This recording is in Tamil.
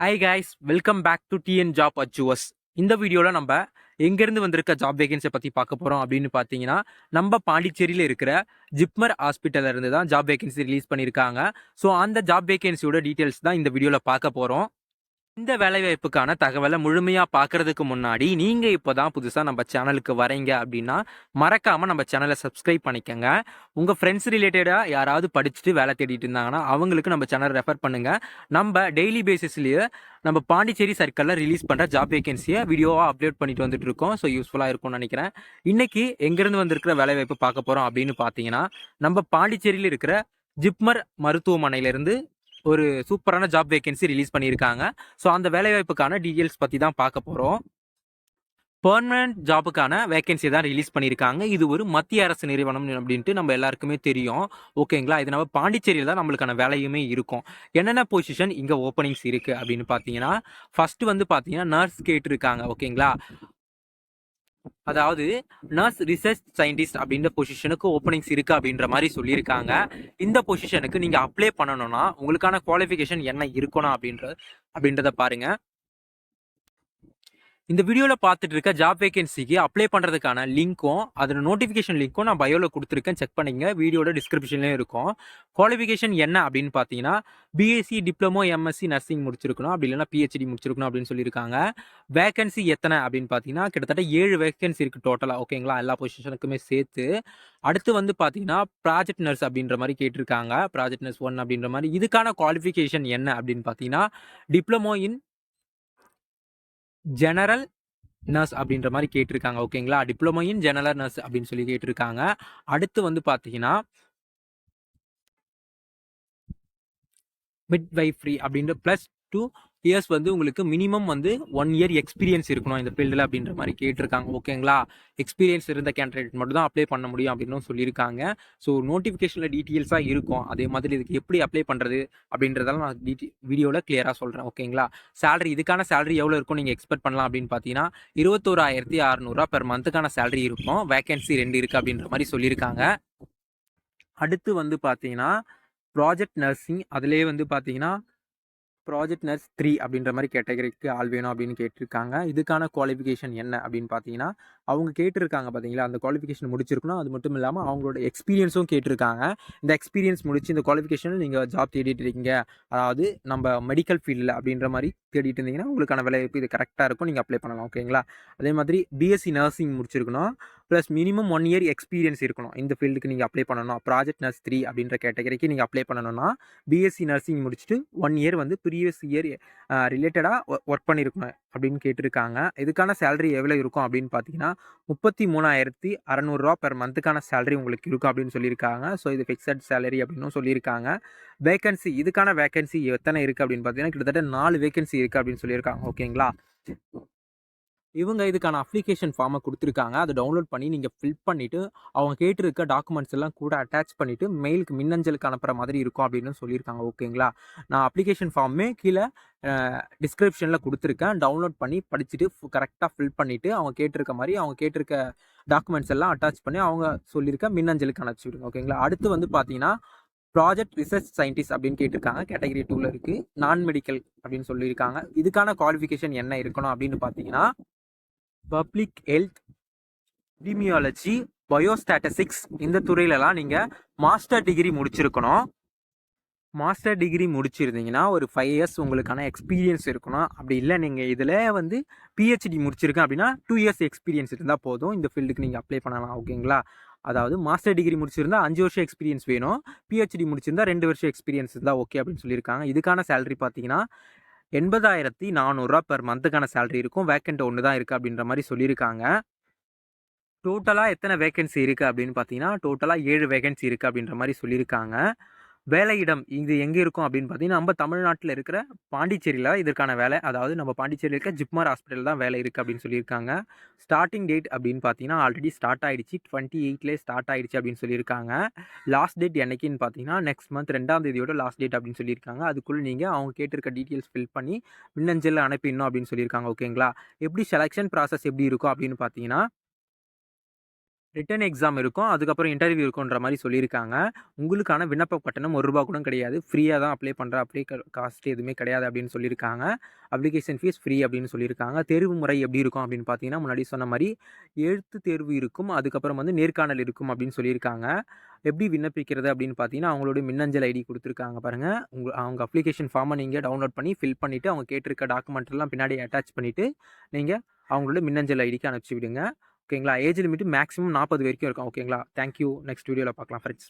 Hi guys welcome back to TN job அச்சுவஸ் இந்த வீடியோவில் நம்ம எங்கேருந்து வந்திருக்க ஜாப் வேகன்சியை பற்றி பார்க்க போகிறோம் அப்படின்னு பார்த்தீங்கன்னா நம்ம பாண்டிச்சேரியில் இருக்கிற ஜிப்மர் ஹாஸ்பிட்டலில் இருந்து தான் ஜாப் வேகன்சி ரிலீஸ் பண்ணியிருக்காங்க. ஸோ அந்த ஜாப் வேகன்சியோட டீட்டெயில்ஸ் தான் இந்த வீடியோவில் பார்க்க போகிறோம் இந்த வேலைவாய்ப்புக்கான தகவலை முழுமையாக பார்க்கறதுக்கு முன்னாடி நீங்கள் இப்போ தான் புதுசாக நம்ம சேனலுக்கு வரீங்க அப்படின்னா மறக்காமல் நம்ம சேனலை சப்ஸ்கிரைப் பண்ணிக்கோங்க. உங்கள் ஃப்ரெண்ட்ஸ் ரிலேட்டடாக யாராவது படிச்சுட்டு வேலை தேடிட்டு இருந்தாங்கன்னா அவங்களுக்கு நம்ம சேனல் ரெஃபர் பண்ணுங்கள் நம்ம டெய்லி பேசிஸ்லேயே நம்ம பாண்டிச்சேரி சர்க்கிளில் ரிலீஸ் பண்ணுற ஜாப் வேகன்சியை வீடியோவாக அப்லோட் பண்ணிட்டு வந்துட்டு இருக்கோம். ஸோ யூஸ்ஃபுல்லாக இருக்கும்னு நினைக்கிறேன். இன்றைக்கி எங்கேருந்து வந்திருக்கிற வேலைவாய்ப்பு பார்க்க போகிறோம் அப்படின்னு பார்த்தீங்கன்னா நம்ம பாண்டிச்சேரியில் இருக்கிற ஜிப்மர் மருத்துவமனையிலேருந்து ஒரு சூப்பரான ஜாப் வேகன்சி ரிலீஸ் பண்ணியிருக்காங்க. ஸோ அந்த வேலைவாய்ப்புக்கான டீட்டெயில்ஸ் பற்றி தான் பார்க்க போகிறோம் பெர்மனன்ட் ஜாபுக்கான வேகன்சி தான் ரிலீஸ் பண்ணியிருக்காங்க. இது ஒரு மத்திய அரசு நிறுவனம் அப்படின்ட்டு நம்ம எல்லாருக்குமே தெரியும். ஓகேங்களா இது நம்ம பாண்டிச்சேரியில் தான் நம்மளுக்கான வேலையுமே இருக்கும். என்னென்ன பொசிஷன் இங்கே ஓப்பனிங்ஸ் இருக்குது அப்படின்னு பார்த்தீங்கன்னா ஃபஸ்ட்டு வந்து பார்த்தீங்கன்னா நர்ஸ் கேட்டிருக்காங்க. ஓகேங்களா அதாவது நர்ஸ் ரிசர்ச் சயின்டிஸ்ட் அப்படின்ற பொசிஷனுக்கு ஓப்பனிங்ஸ் இருக்கு அப்படின்ற மாதிரி சொல்லியிருக்காங்க. இந்த பொசிஷனுக்கு நீங்க அப்ளை பண்ணணும்னா உங்களுக்கான குவாலிஃபிகேஷன் என்ன இருக்கணும் அப்படின்ற அப்படின்றத பாருங்க. இந்த வீடியோவில் பார்த்துட்டு இருக்க ஜாப் வேகன்சிக்கு அப்ளை பண்ணுறதுக்கான லிங்க்கும் அதோட நோட்டிஃபிகேஷன் லிங்க்கும் நான் பயோவில் கொடுத்துருக்கேன். செக் பண்ணிங்க. வீடியோட டிஸ்கிரிப்ஷன்லேயும் இருக்கும். குவாலிஃபிகேஷன் என்ன அப்படின்னு பார்த்தீங்கன்னா பிஎஸ்சி டிப்ளமோ எம்எஸ்சி நர்சிங் முடிச்சிருக்கணும். அப்படி இல்லைன்னா பிஹெச்டி முடிச்சிருக்கணும் அப்படின்னு சொல்லியிருக்காங்க. வேகன்சி எத்தனை அப்படின்னு பார்த்தீங்கன்னா கிட்டத்தட்ட ஏழு வேகன்சி இருக்குது டோட்டலாக ஓகேங்களா எல்லா பொசிஷனுக்குமே சேர்த்து. அடுத்து வந்து பார்த்தீங்கன்னா ப்ராஜெக்ட் நர்ஸ் அப்படின்ற மாதிரி கேட்டிருக்காங்க. ப்ராஜெக்ட் நர்ஸ் ஒன் அப்படின்ற மாதிரி. இதுக்கான குவாலிஃபிகேஷன் என்ன அப்படின்னு பார்த்தீங்கன்னா டிப்ளமோ இன் ஜெனரல் நர்ஸ் அப்படின்ற மாதிரி கேட்டிருக்காங்க ஓகேங்களா டிப்ளமோ இன் ஜெனரல் நர்ஸ் அப்படின்னு சொல்லி கேட்டிருக்காங்க. அடுத்து வந்து பார்த்தீங்கன்னா மிட் வைஃப்ரி அப்படின்ற ப்ளஸ் டூ இயர்ஸ் வந்து உங்களுக்கு மினிமம் வந்து ஒன் இயர் எக்ஸ்பீரியன்ஸ் இருக்கணும் இந்த ஃபீல்டில் அப்படின்ற மாதிரி கேட்டிருக்காங்க. ஓகேங்களா எக்ஸ்பீரியன்ஸ் இருந்த கேண்டிடேட் மட்டும் தான் அப்ளை பண்ண முடியும் அப்படின்னு சொல்லியிருக்காங்க. ஸோ நோட்டிஃபிகேஷனில் டீட்டெயில்ஸாக இருக்கும். அதே மாதிரி இதுக்கு எப்படி அப்ளை பண்ணுறது அப்படின்றதெல்லாம் நான் டீட்டெயில் வீடியோவில் கிளியராக சொல்கிறேன் ஓகேங்களா சேலரி இதுக்கான சேலரி எவ்வளோ இருக்கும் நீங்கள் எக்ஸ்பெக்ட் பண்ணலாம் அப்படின்னு பார்த்தீங்கன்னா இருபத்தோராயிரத்தி அறநூறுவா பெர் மந்த்துக்கான சேலரி இருக்கும். வேகன்சி ரெண்டு இருக்குது அப்படின்ற மாதிரி சொல்லியிருக்காங்க. அடுத்து வந்து பார்த்தீங்கன்னா ப்ராஜெக்ட் நர்சிங் அதிலே வந்து பார்த்தீங்கன்னா ப்ராஜெக்ட் நர்ஸ் த்ரீ அப்படின்ற மாதிரி கேட்டகரிக்கு ஆள் வேணும் அப்படின்னு கேட்டிருக்காங்க. இதுக்கான குவாலிஃபிகேஷன் என்ன அப்படின்னு பார்த்தீங்கன்னா அவங்க கேட்டிருக்காங்க பார்த்தீங்களா அந்த குவாலிஃபிகேஷன் முடிச்சிருக்கணும். அது மட்டும் இல்லாமல் அவங்களோட எக்ஸ்பீரியன்ஸும் கேட்டிருக்காங்க. இந்த எக்ஸ்பீரியன்ஸ் முடிச்சு இந்த குவாலிஃபிகேஷனில் நீங்கள் ஜாப் தேடிட்டு இருக்கீங்க. அதாவது நம்ம மெடிக்கல் ஃபீல்டில் அப்படின்ற மாதிரி தேடிட்டு இருந்தீங்கன்னா உங்களுக்கான வேலைவாய்ப்பு இது கரெக்டாக இருக்கும். நீங்கள் அப்ளை பண்ணலாம் ஓகேங்களா அதே மாதிரி பிஎஸ்சி நர்சிங் முடிச்சிருக்கணும். Plus minimum one year experience இருக்கணும். இந்த ஃபீல்டுக்கு நீங்கள் அப்ளை பண்ணணும். ப்ராஜெக்ட் நர்ஸ் த்ரீ அப்படின்ற கேட்டகரிக்கு நீங்கள் அப்ளை பண்ணணும்னா பிஎஸ்சி நர்சிங் முடிச்சுட்டு ஒன் இயர் வந்து ப்ரீவியஸ் இயர் ரிலேட்டடாக ஒர்க் பண்ணியிருக்கணும் அப்படின்னு கேட்டிருக்காங்க. இதுக்கான சேலரி எவ்வளோ இருக்கும் அப்படின்னு பார்த்தீங்கன்னா முப்பத்தி மூணாயிரத்தி அறநூறுரூவா பெர் மந்த்துக்கான சேலரி உங்களுக்கு இருக்கும் அப்படின்னு சொல்லியிருக்காங்க. ஸோ இது ஃபிக்ஸட் சேலரி அப்படின்னு சொல்லியிருக்காங்க. வேகன்சி இதுக்கான வேகன்சி எத்தனை இருக்குது அப்படின்னு பார்த்தீங்கன்னா கிட்டத்தட்ட நாலு வேகன்சி இருக்குது அப்படின்னு சொல்லியிருக்காங்க. ஓகேங்களா இவங்க இதுக்கான அப்ளிகேஷன் ஃபார்மை கொடுத்துருக்காங்க. அதை டவுன்லோட் பண்ணி நீங்கள் ஃபில் பண்ணிவிட்டு அவங்க கேட்டிருக்க டாக்குமெண்ட்ஸ் எல்லாம் கூட அட்டாச் பண்ணிவிட்டு மெயிலுக்கு மின்னஞ்சலுக்கு அனுப்புகிற மாதிரி இருக்கும் அப்படின்னு சொல்லியிருக்காங்க. ஓகேங்களா? நான் அப்ளிகேஷன் ஃபார்மே கீழே டிஸ்கிரிப்ஷனில் கொடுத்துருக்கேன். டவுன்லோட் பண்ணி படிச்சுட்டு கரெக்டாக ஃபில் பண்ணிவிட்டு அவங்க கேட்டிருக்க மாதிரி அவங்க கேட்டிருக்க டாக்குமெண்ட்ஸ் எல்லாம் அட்டாச் பண்ணி அவங்க சொல்லியிருக்க மின்னஞ்சலுக்கு அனுப்பிச்சி விடுங்க. ஓகேங்களா? அடுத்து வந்து பார்த்தீங்கன்னா ப்ராஜெக்ட் ரிசர்ச் சயின்டிஸ்ட் அப்படின்னு கேட்டிருக்காங்க. கேட்டகரி டூவில் இருக்குது நான் மெடிக்கல் அப்படின்னு சொல்லியிருக்காங்க. இதுக்கான குவாலிஃபிகேஷன் என்ன இருக்கணும் அப்படின்னு பார்த்தீங்கன்னா பப்ளிக் ஹெல்த் எபிமியாலஜி பயோஸ்டாட்டிஸ்டிக்ஸ் இந்த துறையிலலாம் நீங்கள் மாஸ்டர் டிகிரி முடிச்சிருக்கணும். மாஸ்டர் டிகிரி முடிச்சிருந்தீங்கன்னா ஒரு ஃபைவ் இயர்ஸ் உங்களுக்கான எக்ஸ்பீரியன்ஸ் இருக்கணும். அப்படி இல்லை நீங்கள் இதில் வந்து பிஹெச்டி முடிச்சிருக்கேன் அப்படின்னா டூ இயர்ஸ் எக்ஸ்பீரியன்ஸ் இருந்தால் போதும். இந்த ஃபீல்டுக்கு நீங்கள் அப்ளை பண்ணலாம் ஓகேங்களா அதாவது மாஸ்டர் டிகிரி முடிச்சிருந்தா அஞ்சு வருஷம் எக்ஸ்பீரியன்ஸ் வேணும். பிஹெச்டி முடிச்சிருந்தா ரெண்டு வருஷம் எக்ஸ்பீரியன்ஸ் இருந்தால் ஓகே அப்படின்னு சொல்லியிருக்காங்க. இதுக்கான சேலரி பார்த்தீங்கன்னா எண்பதாயிரத்தி நானூறுரூவா பெர் மந்த்துக்கான சேலரி இருக்கும். வேக்கண்ட் ஒன்று தான் இருக்குது அப்படின்ற மாதிரி சொல்லியிருக்காங்க. டோட்டலாக எத்தனை வேகன்சி இருக்குது அப்படின்னு பார்த்தீங்கன்னா டோட்டலாக ஏழு வேகன்சி இருக்குது அப்படின்ற மாதிரி சொல்லியிருக்காங்க. வேலையிடம் இது எங்கே இருக்கும் அப்படின்னு பார்த்தீங்கன்னா நம்ம தமிழ்நாட்டில் இருக்கிற பாண்டிச்சேரியில் இதற்கான வேலை. அதாவது நம்ம பாண்டிச்சேரியில் இருக்க ஜிப்மர் ஹாஸ்பிட்டல் தான் வேலை இருக்குது அப்படின்னு சொல்லியிருக்காங்க. ஸ்டார்டிங் டேட் அப்படின்னு பார்த்தீங்கன்னா ஆல்ரெடி ஸ்டார்ட் ஆகிடுச்சு டுவெண்ட்டி எயிட்லேயே ஸ்டார்ட் ஆகிடுச்சு அப்படின்னு சொல்லியிருக்காங்க. லாஸ்ட் டேட் என்னைக்குன்னு பார்த்தீங்கன்னா நெக்ஸ்ட் மந்த் ரெண்டாம் தேதியோட லாஸ்ட் டேட் அப்படின்னு சொல்லியிருக்காங்க. அதுக்குள்ளே நீங்கள் அவங்க கேட்டிருக்க டீட்டெயில்ஸ் ஃபில் பண்ணி மின்னஞ்சலில் அனுப்பிடணும் அப்படின்னு சொல்லியிருக்காங்க ஓகேங்களா? எப்படி செலெக்ஷன் ப்ராசஸ் எப்படி இருக்கும் அப்படின்னு பார்த்தீங்கன்னா ரிட்டன் எக்ஸாம் இருக்கும். அதுக்கப்புறம் இன்டர்வியூ இருக்குன்ற மாதிரி சொல்லியிருக்காங்க. உங்களுக்கான விண்ணப்ப கட்டணம் ஒரு ரூபா கூட கிடையாது. ஃப்ரீயாக தான் அப்ளை பண்ணுற அப்ளை காஸ்ட் எதுவுமே கிடையாது அப்படின்னு சொல்லியிருக்காங்க. அப்ளிகேஷன் ஃபீஸ் ஃப்ரீ அப்படின்னு சொல்லியிருக்காங்க. தேர்வு முறை எப்படி இருக்கும் அப்படின்னு பார்த்தீங்கன்னா முன்னாடி சொன்ன மாதிரி எழுத்து தேர்வு இருக்கும். அதுக்கப்புறம் வந்து நேர்காணல் இருக்கும் அப்படின்னு சொல்லியிருக்காங்க. எப்படி விண்ணப்பிக்கிறது அப்படின்னு பார்த்தீங்கன்னா அவங்களோட மின்னஞ்சல் ஐடி கொடுத்துருக்காங்க பாருங்கள் உங்கள் அவங்க அப்ளிகேஷன் ஃபார்மை நீங்கள் டவுன்லோட் பண்ணி ஃபில் பண்ணிவிட்டு அவங்க கேட்டிருக்க டாக்குமெண்ட்லாம் பின்னாடி அட்டாச் பண்ணிவிட்டு நீங்கள் அவங்களோட மின்னஞ்சல் ஐடிக்கு அனுப்பிச்சி விடுங்க. ஓகேங்களா? ஏஜ் லிமிட் மேக்ஸிமம் நாற்பது வரைக்கும் இருக்கும். ஓகேங்களா? தேங்க்யூ நெக்ஸ்ட் வீடியோவில் பார்க்கலாம் ஃப்ரெண்ட்ஸ்